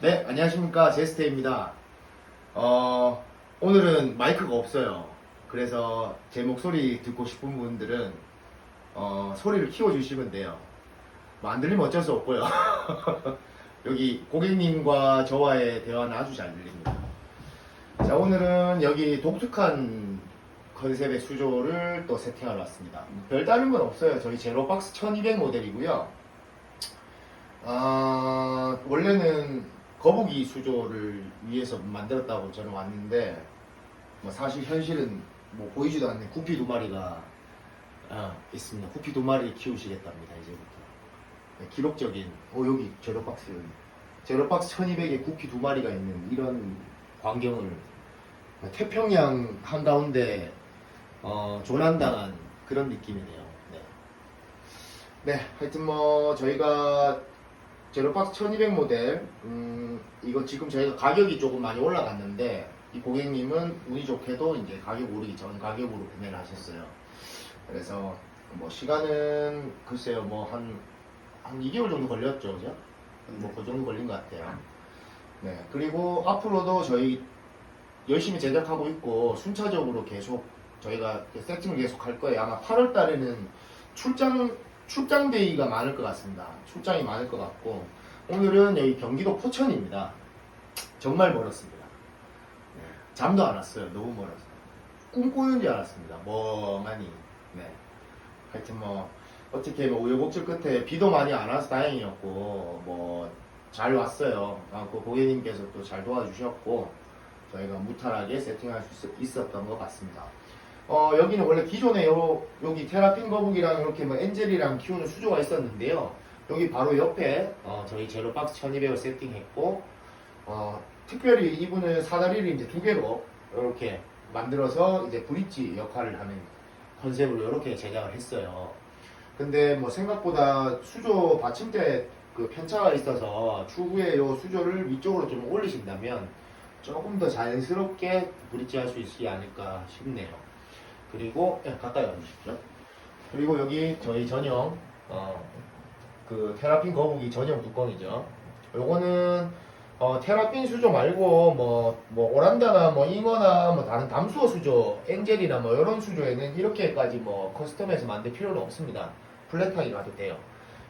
네, 안녕하십니까. 제스테입니다. 어, 오늘은 마이크가 없어요. 그래서 제 목소리 듣고 싶은 분들은, 어, 소리를 키워주시면 돼요. 뭐 안 들리면 어쩔 수 없고요. 여기 고객님과 저와의 대화는 아주 잘 들립니다. 자, 오늘은 여기 독특한 컨셉의 수조를 또 세팅하러 왔습니다. 별다른 건 없어요. 저희 제로박스 1200 모델이고요. 아, 원래는 거북이 수조를 위해서 만들었다고 저는 왔는데, 뭐 사실 현실은 뭐 보이지도 않는 구피 두 마리가 아, 있습니다. 구피 두 마리 키우시겠답니다, 이제부터. 네, 기록적인, 어, 여기 제로박스 여기. 제로박스 1200에 구피 두 마리가 있는 이런 광경을 태평양 한가운데 어, 조난당한 그런 느낌이네요. 네. 네, 하여튼 뭐 저희가 제로박스 1200 모델 음, 이거 지금 저희가 가격이 조금 많이 올라갔는데 이 고객님은 운이 좋게도 이제 가격 오르기 전 가격으로 구매를 하셨어요. 그래서 뭐 시간은 글쎄요 뭐한한 2개월 정도 걸렸죠, 그죠? 뭐 그 정도 걸린 것 같아요. 네, 그리고 앞으로도 저희 열심히 제작하고 있고 순차적으로 계속 저희가 세팅을 계속 할 거예요. 아마 8월 달에는 출장 출장 데이가 많을 것 같습니다. 출장이 많을 것 같고 오늘은 여기 경기도 포천입니다. 정말 멀었습니다. 네, 잠도 안 왔어요. 너무 멀어서 꿈꾸는 줄 알았습니다. 멍하니. 네. 하여튼 뭐 어떻게 뭐 우여곡절 끝에 비도 많이 안 와서 다행이었고 뭐 잘 왔어요. 아, 그 고객님께서 또 잘 도와주셨고 저희가 무탈하게 세팅할 수 있- 있었던 것 같습니다. 어, 여기는 원래 기존에 요, 여기 테라핀 거북이랑 이렇게 뭐 엔젤이랑 키우는 수조가 있었는데요. 여기 바로 옆에 어, 저희 제로박스 1200을 세팅했고 어, 특별히 이분은 사다리를 이제 두 개로 이렇게 만들어서 이제 브릿지 역할을 하는 컨셉으로 이렇게 제작을 했어요. 근데 뭐 생각보다 수조 받침대 그 편차가 있어서 추후에 요 수조를 위쪽으로 좀 올리신다면 조금 더 자연스럽게 브릿지 할 수 있지 않을까 싶네요. 그리고 예, 가까이 와주십시오. 그리고 여기 저희 전용 어, 그 테라핀 거북이 전용 뚜껑이죠. 요거는 어, 테라핀 수조 말고 뭐, 뭐 오란다나 뭐 잉어나 뭐 다른 담수어 수조, 엔젤이나 뭐 이런 수조에는 이렇게까지 뭐 커스텀해서 만들 필요는 없습니다. 플랫하게 가도 돼요.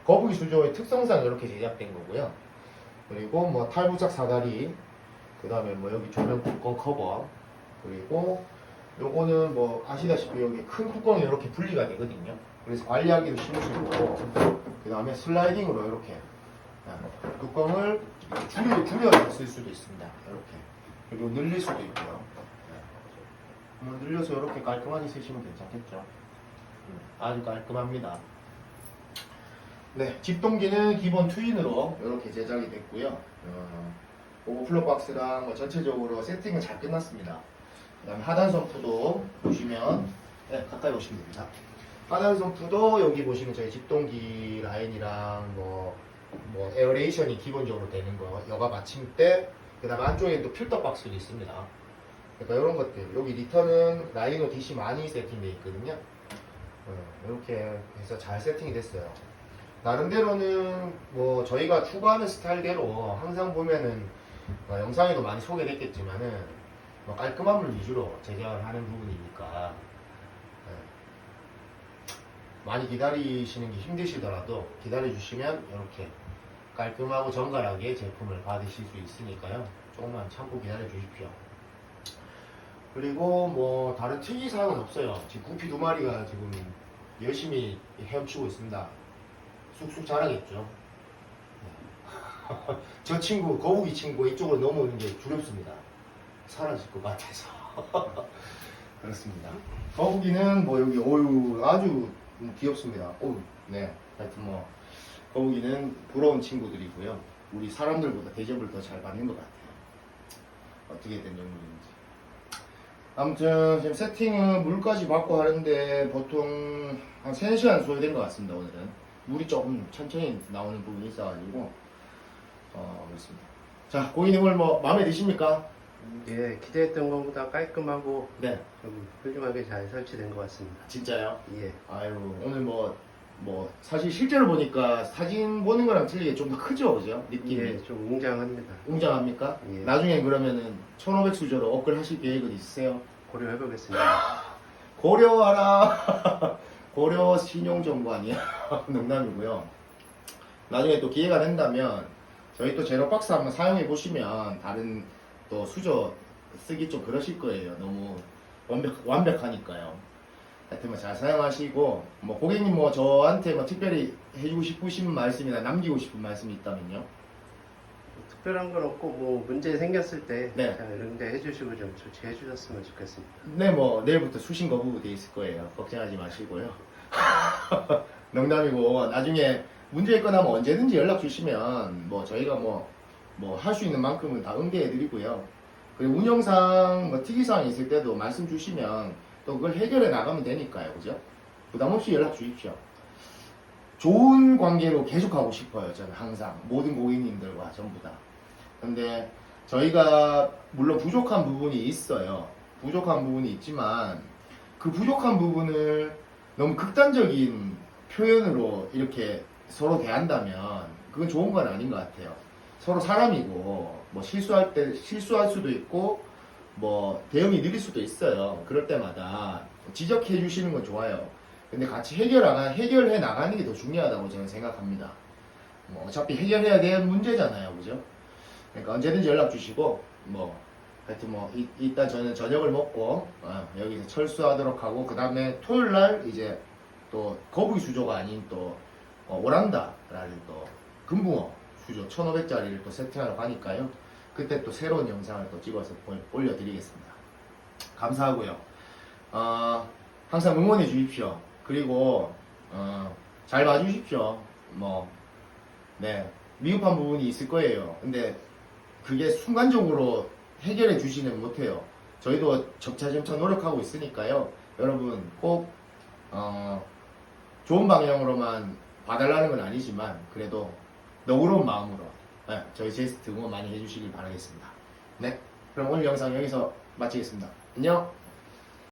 거북이 수조의 특성상 이렇게 제작된 거고요. 그리고 뭐 탈부착 사다리, 그 다음에 뭐 여기 조명 뚜껑 커버, 그리고 요거는 뭐 아시다시피 여기 큰 뚜껑이 이렇게 분리가 되거든요. 그래서 관리하기도 쉬우시고 그 다음에 슬라이딩으로 이렇게 아, 뚜껑을 줄여, 줄여서 쓸 수도 있습니다. 이렇게 그리고 늘릴 수도 있고요. 네. 한번 늘려서 이렇게 깔끔하게 쓰시면 괜찮겠죠. 음, 아주 깔끔합니다. 네, 집동기는 기본 트윈으로 이렇게 제작이 됐고요. 어, 오버플로 박스랑 뭐 전체적으로 세팅은 잘 끝났습니다. 그다음에 하단 선프도 보시면 네, 가까이 오시면 됩니다. 하단 선프도 여기 보시면 저희 집동기 라인이랑 뭐, 뭐 에어레이션이 기본적으로 되는 거, 여가 받침대, 그다음 안쪽에 또 필터 박스도 있습니다. 그러니까 이런 것들 여기 리턴은 라이노 DC 많이 세팅되어 있거든요. 어, 이렇게 해서 잘 세팅이 됐어요. 나름대로는 뭐 저희가 추구하는 스타일대로 항상 보면은 어, 영상에도 많이 소개됐겠지만은 뭐 깔끔함을 위주로 제작을 하는 부분이니까 네. 많이 기다리시는 게 힘드시더라도 기다려주시면 이렇게 깔끔하고 정갈하게 제품을 받으실 수 있으니까요. 조금만 참고 기다려 주십시오. 그리고 뭐 다른 특이사항은 없어요. 지금 구피 두 마리가 지금 열심히 헤엄치고 있습니다. 쑥쑥 자라겠죠. 네. 저 친구, 거북이 친구 이쪽으로 넘어오는 게 두렵습니다. 사라질 것 같아서. 그렇습니다. 거북이는 뭐 여기 어유 아주 귀엽습니다. 오, 네. 하여튼 뭐 거북이는 부러운 친구들이고요. 우리 사람들보다 대접을 더 잘 받는 것 같아요. 어떻게 된 영문인지. 아무튼 지금 세팅은 물까지 받고 하는데 보통 한 3시간 소요된 것 같습니다 오늘은 물이 조금 천천히 나오는 부분이 있어가지고 어 그렇습니다 자 고객님 오늘 뭐 마음에 드십니까? 예, 기대했던 것보다 깔끔하고 네 좀 훌륭하게 잘 설치된 것 같습니다. 진짜요? 예, 아유 오늘 뭐 뭐 사실 실제로 보니까 사진 보는 거랑 틀리게 좀 더 크죠, 그죠? 느낌이 예, 좀 웅장합니다. 웅장합니까? 예. 나중에 그러면은 1500 수저로 업글 하실 계획은 있으세요? 고려해보겠습니다. 고려하라. 고려 신용정보 아니야? 농담이고요. 나중에 또 기회가 된다면 저희 또 제로박스 한번 사용해 보시면 다른 또 수저 쓰기 좀 그러실 거예요. 너무 완벽, 완벽하니까요. 하여튼 뭐잘 사용하시고 뭐 고객님 뭐 저한테 뭐 특별히 해주고 싶으신 말씀이나 남기고 싶은 말씀이 있다면요. 특별한 건 없고 뭐 문제 생겼을 때 네. 자, 이런 데 해주시고 좀 조치해 주셨으면 좋겠습니다. 네, 뭐 내일부터 수신 거부 돼 있을 거예요. 걱정하지 마시고요. 농담이고 나중에 문제 있거나 하면 언제든지 연락 주시면 뭐 저희가 뭐 뭐 할 수 있는 만큼은 다 응대해 드리고요. 그리고 운영상 뭐 특이사항 있을 때도 말씀 주시면 또 그걸 해결해 나가면 되니까요. 그죠? 부담 없이 연락 주십시오. 좋은 관계로 계속하고 싶어요. 저는 항상 모든 고객님들과 전부 다. 근데 저희가 물론 부족한 부분이 있어요. 부족한 부분이 있지만 그 부족한 부분을 너무 극단적인 표현으로 이렇게 서로 대한다면 그건 좋은 건 아닌 것 같아요. 서로 사람이고 뭐 실수할 때 실수할 수도 있고 뭐 대응이 느릴 수도 있어요. 그럴 때마다 지적해 주시는 건 좋아요. 근데 같이 해결 안 해결해 나가는 게 더 중요하다고 저는 생각합니다. 뭐 어차피 해결해야 될 문제잖아요, 그죠? 그러니까 언제든지 연락 주시고 뭐 하여튼 뭐 이, 이따 저는 저녁을 먹고 어, 여기서 철수하도록 하고 그 다음에 토요일 날 이제 또 거북이 수조가 아닌 또 어, 오란다라는 또 금붕어 수조 1500짜리를 또 세팅하러 가니까요. 그때 또 새로운 영상을 또 찍어서 보- 올려드리겠습니다. 감사하고요. 어, 항상 응원해 주십시오. 그리고 어, 잘 봐주십시오. 뭐 네, 미흡한 부분이 있을 거예요. 근데 그게 순간적으로 해결해 주지는 못해요. 저희도 점차점차 노력하고 있으니까요. 여러분 꼭 어, 좋은 방향으로만 봐달라는 건 아니지만 그래도 너그러운 마음으로 네, 저희 제스트 응원 많이 해주시길 바라겠습니다. 네, 그럼 오늘 영상 여기서 마치겠습니다. 안녕.